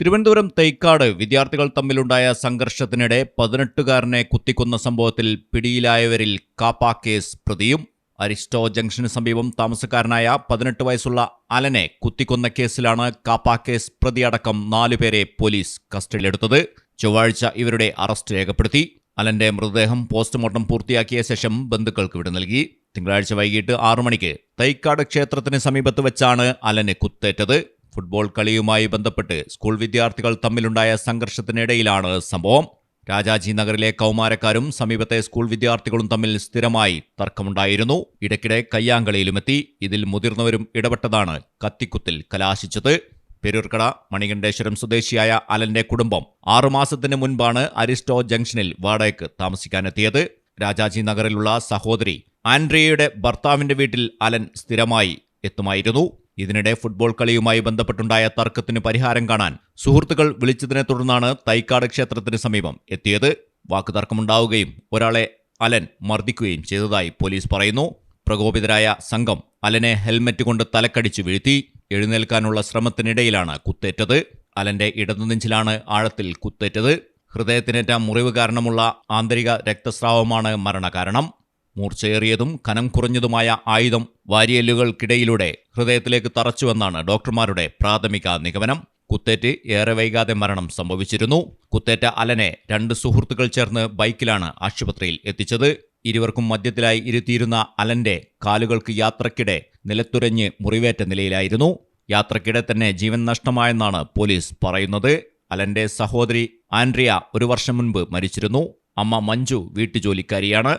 തിരുവനന്തപുരം തൈക്കാട് വിദ്യാർത്ഥികൾ തമ്മിലുണ്ടായ സംഘർഷത്തിനിടെ പതിനെട്ടുകാരനെ കുത്തിക്കൊന്ന സംഭവത്തിൽ പിടിയിലായവരിൽ കാപ്പ കേസ് പ്രതിയും. അരിസ്റ്റോ ജംഗ്ഷന് സമീപം താമസക്കാരനായ പതിനെട്ട് വയസ്സുള്ള അലനെ കുത്തിക്കൊന്ന കേസിലാണ് കാപ്പ കേസ് പ്രതിയടക്കം നാലുപേരെ പോലീസ് കസ്റ്റഡിയിലെടുത്തത്. ചൊവ്വാഴ്ച ഇവരുടെ അറസ്റ്റ് രേഖപ്പെടുത്തി. അലന്റെ മൃതദേഹം പോസ്റ്റ്മോർട്ടം പൂർത്തിയാക്കിയ ശേഷം ബന്ധുക്കൾക്ക് വിട നൽകി. തിങ്കളാഴ്ച വൈകിട്ട് ആറു മണിക്ക് തൈക്കാട് ക്ഷേത്രത്തിന് സമീപത്ത് വെച്ചാണ് അലന് കുത്തേറ്റത്. ഫുട്ബോൾ കളിയുമായി ബന്ധപ്പെട്ട് സ്കൂൾ വിദ്യാർത്ഥികൾ തമ്മിലുണ്ടായ സംഘർഷത്തിനിടയിലാണ് സംഭവം. രാജാജി നഗറിലെ കൗമാരക്കാരും സമീപത്തെ സ്കൂൾ വിദ്യാർത്ഥികളും തമ്മിൽ സ്ഥിരമായി തർക്കമുണ്ടായിരുന്നു. ഇടയ്ക്കിടെ കയ്യാങ്കളിയിലുമെത്തി. ഇതിൽ മുതിർന്നവരും ഇടപെട്ടതാണ് കത്തിക്കുത്തിൽ കലാശിച്ചത്. പെരൂർക്കട മണികണ്ഠേശ്വരം സ്വദേശിയായ അലന്റെ കുടുംബം ആറുമാസത്തിന് മുൻപാണ് അരിസ്റ്റോ ജംഗ്ഷനിൽ വാടകയ്ക്ക് താമസിക്കാനെത്തിയത്. രാജാജി നഗറിലുള്ള സഹോദരി ആൻഡ്രിയയുടെ ഭർത്താവിന്റെ വീട്ടിൽ അലൻ സ്ഥിരമായി എത്തുമായിരുന്നു. ഇതിനിടെ ഫുട്ബോൾ കളിയുമായി ബന്ധപ്പെട്ടുണ്ടായ തർക്കത്തിന് പരിഹാരം കാണാൻ സുഹൃത്തുക്കൾ വിളിച്ചതിനെ തുടർന്നാണ് തൈക്കാട് ക്ഷേത്രത്തിന് സമീപം എത്തിയത്. വാക്കുതർക്കമുണ്ടാവുകയും ഒരാളെ അലൻ മർദ്ദിക്കുകയും ചെയ്തതായി പോലീസ് പറയുന്നു. പ്രകോപിതരായ സംഘം അലനെ ഹെൽമറ്റ് കൊണ്ട് തലക്കടിച്ചു വീഴ്ത്തി എഴുന്നേൽക്കാനുള്ള ശ്രമത്തിനിടയിലാണ് കുത്തേറ്റത്. അലന്റെ ഇടതുനെഞ്ചിലാണ് ആഴത്തിൽ കുത്തേറ്റത്. ഹൃദയത്തിനേറ്റ മുറിവ് കാരണമുള്ള ആന്തരിക രക്തസ്രാവമാണ് മരണകാരണം. മൂർച്ചയേറിയതും കനം കുറഞ്ഞതുമായ ആയുധം വാരിയല്ലുകൾക്കിടയിലൂടെ ഹൃദയത്തിലേക്ക് തറച്ചുവെന്നാണ് ഡോക്ടർമാരുടെ പ്രാഥമിക നിഗമനം. കുത്തേറ്റ് ഏറെ വൈകാതെ മരണം സംഭവിച്ചിരുന്നു. കുത്തേറ്റ അലനെ രണ്ട് സുഹൃത്തുക്കൾ ചേർന്ന് ബൈക്കിലാണ് ആശുപത്രിയിൽ എത്തിച്ചത്. ഇരുവർക്കും മദ്യത്തിലായി ഇരുത്തിയിരുന്ന അലന്റെ കാലുകൾക്ക് യാത്രക്കിടെ നിലത്തുരഞ്ഞ് മുറിവേറ്റ നിലയിലായിരുന്നു. യാത്രക്കിടെ തന്നെ ജീവൻ നഷ്ടമായെന്നാണ് പോലീസ് പറയുന്നത്. അലന്റെ സഹോദരി ആൻഡ്രിയ ഒരു വർഷം മുൻപ് മരിച്ചിരുന്നു. അമ്മ മഞ്ജു വീട്ടുജോലിക്കാരിയാണ്.